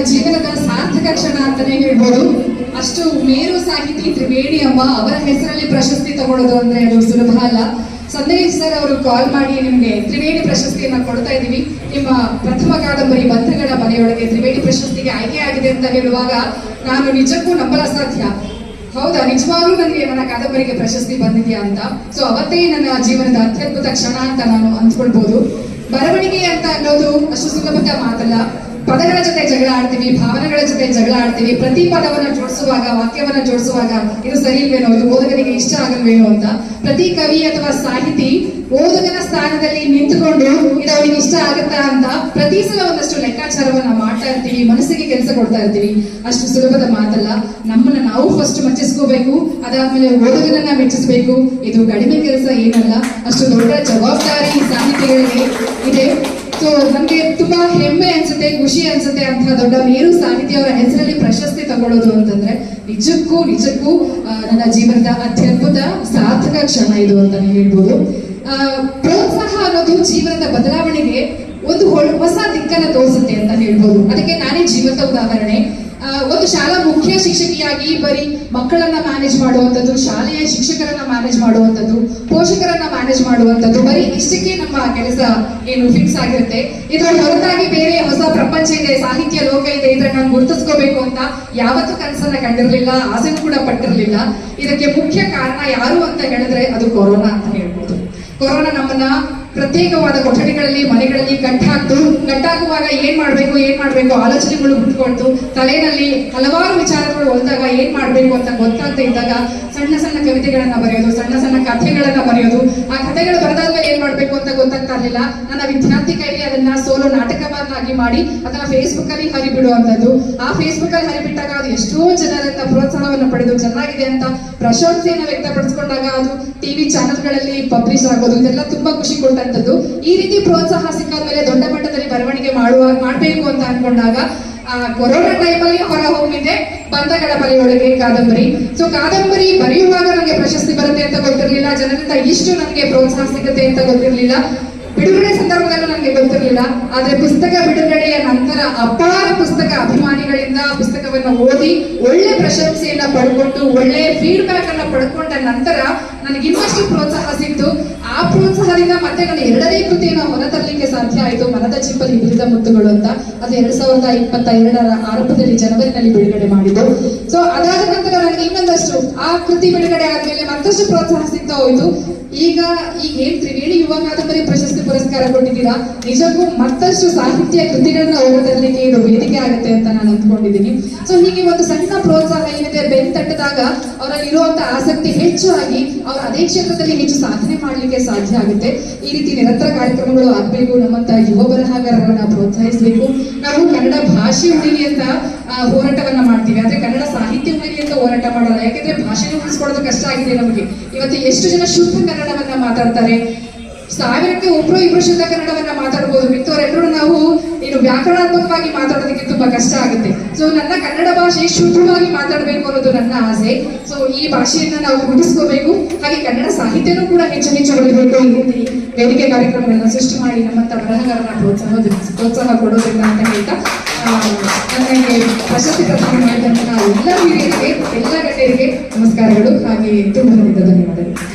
ಜೀವನದ ಸಾರ್ಥಕ ಕ್ಷಣ ಅಂತಾನೆ ಹೇಳ್ಬೋದು. ಅಷ್ಟು ಮೇರು ಸಾಹಿತಿ ತ್ರಿವೇಣಿ ಅಮ್ಮ ಅವರ ಹೆಸರಲ್ಲಿ ಪ್ರಶಸ್ತಿ ತಗೊಳ್ಳೋದು ಅಂದ್ರೆ ಅದು ಸುಲಭ ಅಲ್ಲ. ಸಂದೇಶ್ ಸರ್ ಅವರು ಕಾಲ್ ಮಾಡಿ ನಿಮ್ಗೆ ತ್ರಿವೇಣಿ ಪ್ರಶಸ್ತಿಯನ್ನ ಕೊಡ್ತಾ ಇದೀವಿ ನಿಮ್ಮ ಪ್ರಥಮ ಕಾದಂಬರಿ ಬಂಧಗಳ ಮನೆಯೊಳಗೆ ತ್ರಿವೇಣಿ ಪ್ರಶಸ್ತಿಗೆ ಆಯ್ಕೆ ಆಗಿದೆ ಅಂತ ಹೇಳುವಾಗ ನಾನು ನಿಜಕ್ಕೂ ನಂಬಲ ಸಾಧ್ಯ. ಹೌದಾ? ನಿಜವಾಗ್ಲೂ ನನಗೆ ನನ್ನ ಕಾದಂಬರಿಗೆ ಪ್ರಶಸ್ತಿ ಬಂದಿದ್ಯಾ ಅಂತ? ಸೊ ಅವತ್ತೇ ನನ್ನ ಜೀವನದ ಅತ್ಯದ್ಭುತ ಕ್ಷಣ ಅಂತ ನಾನು ಅಂದ್ಕೊಳ್ಬಹುದು ಬರವಣಿಗೆ ಅಂತ ಅನ್ನೋದು ಅಷ್ಟು ಸುಲಭದ ಮಾತಲ್ಲ. ಪದಗಳ ಜೊತೆ ಜಗಳ ಆಡ್ತೀವಿ, ಭಾವನೆಗಳ ಜೊತೆ ಜಗಳ ಆಡ್ತೀವಿ ಪ್ರತಿ ಪದವನ್ನ ಜೋಡಿಸುವಾಗ, ವಾಕ್ಯವನ್ನ ಜೋಡಿಸುವಾಗ ಇದು ಸರಿ ಇಲ್ವೇನೋ, ಇದು ಓದುಗನಿಗೆ ಇಷ್ಟ ಆಗಲ್ವೇನೋ ಅಂತ. ಪ್ರತಿ ಕವಿ ಅಥವಾ ಸಾಹಿತಿ ಓದುಗನ ಸ್ಥಾನದಲ್ಲಿ ನಿಂತುಕೊಂಡು ಇದು ಅವನಿಗೆ ಇಷ್ಟ ಆಗುತ್ತಾ ಅಂತ ಪ್ರತಿ ಸಲ ಒಂದಷ್ಟು ಲೆಕ್ಕಾಚಾರವನ್ನ ಮಾಡ್ತಾ ಇರ್ತೀವಿ, ಮನಸ್ಸಿಗೆ ಕೆಲಸ ಕೊಡ್ತಾ ಇರ್ತೀವಿ. ಅಷ್ಟು ಸುಲಭದ ಮಾತಲ್ಲ. ನಮ್ಮನ್ನ ನಾವು ಫಸ್ಟ್ ಮೆಚ್ಚಿಸ್ಕೋಬೇಕು, ಅದಾದ್ಮೇಲೆ ಓದುಗನನ್ನ ಮೆಚ್ಚಿಸ್ಬೇಕು. ಇದು ಕಡಿಮೆ ಕೆಲಸ ಏನಲ್ಲ, ಅಷ್ಟು ದೊಡ್ಡ ಜವಾಬ್ದಾರಿ ಸಾಹಿತಿಗಳಿಗೆ ಇದೆ. ಸೊ ನನಗೆ ತುಂಬಾ ಹೆಮ್ಮೆ ಅನ್ಸುತ್ತೆ, ಖುಷಿ ಅನ್ಸುತ್ತೆ ಅಂತ ದೊಡ್ಡ ಮೇರು ಸಾಹಿತಿಯವರ ಹೆಸರಲ್ಲಿ ಪ್ರಶಸ್ತಿ ತಗೊಳ್ಳೋದು ಅಂತಂದ್ರೆ ನಿಜಕ್ಕೂ ನಿಜಕ್ಕೂ ನನ್ನ ಜೀವನದ ಅತ್ಯದ್ಭುತ ಸಾರ್ಥಕ ಕ್ಷಣ ಇದು ಅಂತಾನೆ ಹೇಳ್ಬೋದು. ಪ್ರೋತ್ಸಾಹ ಅನ್ನೋದು ಜೀವನದ ಬದಲಾವಣೆಗೆ ಒಂದು ಹೊಸ ದಿಕ್ಕನ್ನ ತೋರಿಸುತ್ತೆ ಅಂತ ಹೇಳ್ಬೋದು. ಅದಕ್ಕೆ ನಾನೇ ಜೀವಂತ ಉದಾಹರಣೆ. ಒಂದು ಶಾಲಾ ಮುಖ್ಯ ಶಿಕ್ಷಕಿಯಾಗಿ ಬರೀ ಮಕ್ಕಳನ್ನ ಮ್ಯಾನೇಜ್ ಮಾಡುವಂಥದ್ದು, ಶಾಲೆಯ ಶಿಕ್ಷಕರನ್ನ ಮ್ಯಾನೇಜ್ ಮಾಡುವಂಥದ್ದು, ಪೋಷಕರನ್ನ ಮ್ಯಾನೇಜ್ ಮಾಡುವಂಥದ್ದು, ಬರೀ ಇಷ್ಟಕ್ಕೆ ನಮ್ಮ ಕೆಲಸ ಏನು ಫಿಕ್ಸ್ ಆಗಿರುತ್ತೆ. ಇದರ ಹೊರತಾಗಿ ಬೇರೆ ಹೊಸ ಪ್ರಪಂಚ ಇದೆ, ಸಾಹಿತ್ಯ ಲೋಕ ಇದೆ ಇದನ್ನ ನಾನು ಗುರುತಿಸ್ಕೋಬೇಕು ಅಂತ ಯಾವತ್ತೂ ಕನಸನ್ನ ಕಂಡಿರಲಿಲ್ಲ, ಆಸೆನೂ ಕೂಡ ಪಟ್ಟಿರ್ಲಿಲ್ಲ. ಇದಕ್ಕೆ ಮುಖ್ಯ ಕಾರಣ ಯಾರು ಅಂತ ಹೇಳಿದ್ರೆ ಅದು ಕೊರೋನಾ ಅಂತ ಹೇಳ್ಬೋದು. ಕೊರೋನಾ ನಮ್ಮನ್ನ ಪ್ರತ್ಯೇಕವಾದ ಕೊಠಡಿಗಳಲ್ಲಿ, ಮನೆಗಳಲ್ಲಿ ಕಟ್ಟಾಕ್ತು ಕಟ್ಟಾಕುವಾಗ ಏನ್ ಮಾಡ್ಬೇಕು ಏನ್ ಮಾಡ್ಬೇಕು ಆಲೋಚನೆಗಳು ಹುಟ್ಟುಕೊಳ್ತು ತಲೆಯಲ್ಲಿ ಹಲವಾರು ವಿಚಾರಗಳು ಹೊಂದಾಗ ಏನ್ ಮಾಡ್ಬೇಕು ಅಂತ ಗೊತ್ತಾಗ್ತಾ ಇದ್ದಾಗ ಸಣ್ಣ ಸಣ್ಣ ಕವಿತೆಗಳನ್ನ ಬರೆಯೋದು, ಸಣ್ಣ ಸಣ್ಣ ಕಥೆಗಳನ್ನ ಬರೆಯೋದು, ಆ ಕಥೆಗಳು ಬರೆದಾದ್ಮೇಲೆ ಏನ್ ಮಾಡ್ಬೇಕು ಅಂತ ಗೊತ್ತಾಗ್ತಾ ಇರ್ಲಿಲ್ಲ ನನ್ನ ವಿದ್ಯಾರ್ಥಿ ಕೈಲಿ ಅದನ್ನ ಸೋಲೋ ನಾಟಕವನ್ನಾಗಿ ಮಾಡಿ ಅದನ್ನ ಫೇಸ್ಬುಕ್ ಅಲ್ಲಿ ಹರಿಬಿಡುವಂತದ್ದು ಆ ಫೇಸ್ಬುಕ್ ಅಲ್ಲಿ ಹರಿಬಿಟ್ಟಾಗ ಅದು ಎಷ್ಟೋ ಜನರಿಂದ ಪ್ರೋತ್ಸಾಹವನ್ನು ಪಡೆದು ಚೆನ್ನಾಗಿದೆ ಅಂತ ಪ್ರಶಂಸೆಯನ್ನು ವ್ಯಕ್ತಪಡಿಸಿಕೊಂಡಾಗ ಅದು ಟಿವಿ ಚಾನೆಲ್ಗಳಲ್ಲಿ ಪಬ್ಲಿಷ್ ಆಗೋದು, ಇದೆಲ್ಲ ತುಂಬಾ ಖುಷಿ ಕೊಟ್ಟಂತದ್ದು ಈ ರೀತಿ ಪ್ರೋತ್ಸಾಹ ಸಿಕ್ಕಾದ್ಮೇಲೆ ದೊಡ್ಡ ಮಟ್ಟದಲ್ಲಿ ಬರವಣಿಗೆ ಮಾಡುವ, ಮಾಡ್ಬೇಕು ಅಂತ ಅನ್ಕೊಂಡಾಗ, ಆ ಕೊರೋನಾ ಟೈಮಲ್ಲಿ ಹೊರ ಹೊಮ್ಮಿದೆ ಬಂಧಗಳ ಬಲಿಯೊಳಗೆ ಕಾದಂಬರಿ. ಸೊ ಕಾದಂಬರಿ ಬರೆಯುವಾಗ ಪ್ರಶಸ್ತಿ ಬರುತ್ತೆ ಅಂತ ಗೊತ್ತಿರಲಿಲ್ಲ. ಜನರಿಂದ ಇಷ್ಟು ನನಗೆ ಪ್ರೋತ್ಸಾಹ ಸಿಗುತ್ತೆ ಅಂತ ಗೊತ್ತಿರಲಿಲ್ಲ. ಬಿಡುಗಡೆ ಸಂದರ್ಭದಲ್ಲೂ ನನಗೆ ಗೊತ್ತಿರಲಿಲ್ಲ. ಆದ್ರೆ ಪುಸ್ತಕ ಬಿಡುಗಡೆಯ ನಂತರ ಅಪಾರ ಪುಸ್ತಕ ಅಭಿಮಾನಿಗಳಿಂದ ಪುಸ್ತಕವನ್ನು ಓದಿ ಒಳ್ಳೆ ಪ್ರಶಂಸೆಯನ್ನ ಪಡ್ಕೊಂಡು, ಒಳ್ಳೆ ಫೀಡ್ಬ್ಯಾಕ್ ಅನ್ನ ಪಡ್ಕೊಂಡ ನಂತರ ನನಗೆ ಇನ್ನಷ್ಟು ಪ್ರೋತ್ಸಾಹ ಸಿಕ್ತು. ಆ ಪ್ರೋತ್ಸಾಹದಿಂದ ಮತ್ತೆ ನಾನು ಎರಡನೇ ಕೃತಿಯನ್ನು ಹೊರತರಲಿಕ್ಕೆ ಸಾಧ್ಯ ಆಯಿತು. ಮನದ ಚಿಪ್ಪಲಿ ಬಿರಿದ ಮುತ್ತುಗಳು ಅಂತ ಅದು ಎರಡ್ ಸಾವಿರದ ಇಪ್ಪತ್ತ ಎರಡರ ಆರಂಭದಲ್ಲಿ ಜನವರಿನಲ್ಲಿ ಬಿಡುಗಡೆ ಮಾಡಿದ್ದು. ಸೊ ಅದಾದ ನಂತರ ನನಗೆ ಇನ್ನೊಂದಷ್ಟು ಆ ಕೃತಿ ಬಿಡುಗಡೆ ಆದ್ಮೇಲೆ ಮತ್ತಷ್ಟು ಪ್ರೋತ್ಸಾಹ ಸಿಗ್ತಾ ಹೋಯ್ತು. ಈಗ ಈಗ ಏನ್ ತ್ರಿವೇಣಿ ಯುವ ಕಾದಂಬರಿ ಪ್ರಶಸ್ತಿ ಪುರಸ್ಕಾರ ಕೊಟ್ಟಿದ್ದೀರಾ? ನಿಜಕ್ಕೂ ಮತ್ತಷ್ಟು ಸಾಹಿತ್ಯ ಕೃತಿಗಳನ್ನ ಹೊರತರಲಿಕ್ಕೆ ಇದು ವೇದಿಕೆ ಆಗುತ್ತೆ ಅಂತ ನಾನು ಅಂದ್ಕೊಂಡಿದ್ದೀನಿ. ಸೊ ಹೀಗೆ ಒಂದು ಸಣ್ಣ ಪ್ರೋತ್ಸಾಹ ಏನಿದೆ ಬೆನ್ ತಟ್ಟದಾಗ ಅವರಲ್ಲಿ ಇರುವಂತ ಆಸಕ್ತಿ ಹೆಚ್ಚು ಆಗಿ ಅವ್ರ ಅದೇ ಕ್ಷೇತ್ರದಲ್ಲಿ ಹೆಚ್ಚು ಸಾಧನೆ ಮಾಡಲಿಕ್ಕೆ ಸಾಧ್ಯ ಆಗುತ್ತೆ. ಈ ರೀತಿ ನಿರಂತರ ಕಾರ್ಯಕ್ರಮಗಳು ಆಗ್ಬೇಕು. ನಮ್ಮಂತ ಯುವ ಬರಹಗಾರರನ್ನ ಪ್ರೋತ್ಸಾಹಿಸಬೇಕು. ನಾವು ಕನ್ನಡ ಭಾಷೆ ಉಳಿಲಿ ಅಂತ ಹೋರಾಟವನ್ನ ಮಾಡ್ತೀವಿ. ಆದ್ರೆ ಕನ್ನಡ ಸಾಹಿತ್ಯ ಉಳಿಲಿ ಅಂತ ಹೋರಾಟ ಮಾಡಲ್ಲ. ಯಾಕಂದ್ರೆ ಭಾಷೆನ ಉಳಿಸ್ಕೊಳ್ಳೋದು ಕಷ್ಟ ಆಗಿದೆ ನಮಗೆ. ಇವತ್ತು ಎಷ್ಟು ಜನ ಶುದ್ಧ ಕನ್ನಡವನ್ನ ಮಾತಾಡ್ತಾರೆ? ಸಾವಿರಕ್ಕೆ ಒಬ್ರು ಇಬ್ರು ಶುದ್ಧ ಕನ್ನಡವನ್ನ ಮಾತಾಡ್ಬೋದು. ಮಿಕ್ಕವರೆಲ್ಲರೂ ಏನು ವ್ಯಾಕರಣಾತ್ಮಕವಾಗಿ ಮಾತಾಡೋದಕ್ಕೆ ತುಂಬಾ ಕಷ್ಟ ಆಗುತ್ತೆ. ಸೊ ನನ್ನ ಕನ್ನಡ ಭಾಷೆ ಶುದ್ಧವಾಗಿ ಮಾತಾಡಬೇಕು ಅನ್ನೋದು ನನ್ನ ಆಸೆ. ಸೊ ಈ ಭಾಷೆಯನ್ನ ನಾವು ಗುರುತಿಸ್ಕೋಬೇಕು ಹಾಗೆ ಕನ್ನಡ ಸಾಹಿತ್ಯನೂ ಕೂಡ ಹೆಚ್ಚು ಹೆಚ್ಚು ಬೆಳಿಬೇಕು ಈ ರೀತಿ ವೇದಿಕೆ ಕಾರ್ಯಕ್ರಮಗಳನ್ನ ಸೃಷ್ಟಿ ಮಾಡಿ ನಮ್ಮಂತ ಬರಹಗಾರನ ಪ್ರೋತ್ಸಾಹ ಪ್ರೋತ್ಸಾಹ ಕೊಡೋದ್ರಿಂದ ಅಂತ ಹೇಳ್ತಾ ನನಗೆ ಪ್ರಶಸ್ತಿ ಪ್ರದಾನ ಮಾಡಿದಂತಹ ಎಲ್ಲ ಹಿರಿಯರಿಗೆ, ಎಲ್ಲ ಗಣ್ಯರಿಗೆ ನಮಸ್ಕಾರಗಳು. ಹಾಗೆ ತುಂಬ ಧನ್ಯವಾದಗಳು.